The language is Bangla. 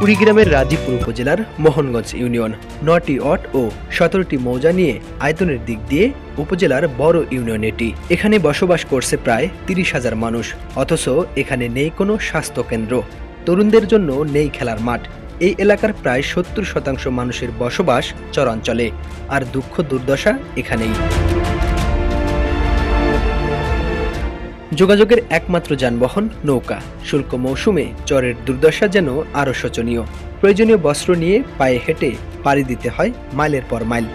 কুড়িগ্রামের রাজীপুর উপজেলার মোহনগঞ্জ ইউনিয়ন। নটি অট ও সতেরোটি মৌজা নিয়ে আয়তনের দিক দিয়ে উপজেলার বড় ইউনিয়ন এটি। এখানে বসবাস করছে প্রায় তিরিশ হাজার মানুষ, অথচ এখানে নেই কোনো স্বাস্থ্য কেন্দ্র তরুণদের জন্য নেই খেলার মাঠ। এই এলাকার প্রায় সত্তর শতাংশ মানুষের বসবাস চরাঞ্চলে, আর দুঃখ দুর্দশা এখানেই। যোগাযোগের একমাত্র যানবাহন নৌকা। শুল্ক মৌসুমে চরের দুর্দশা যেন আরও শোচনীয়। প্রয়োজনীয় বস্ত্র নিয়ে পায়ে হেঁটে পাড়ি দিতে হয় মাইলের পর মাইল।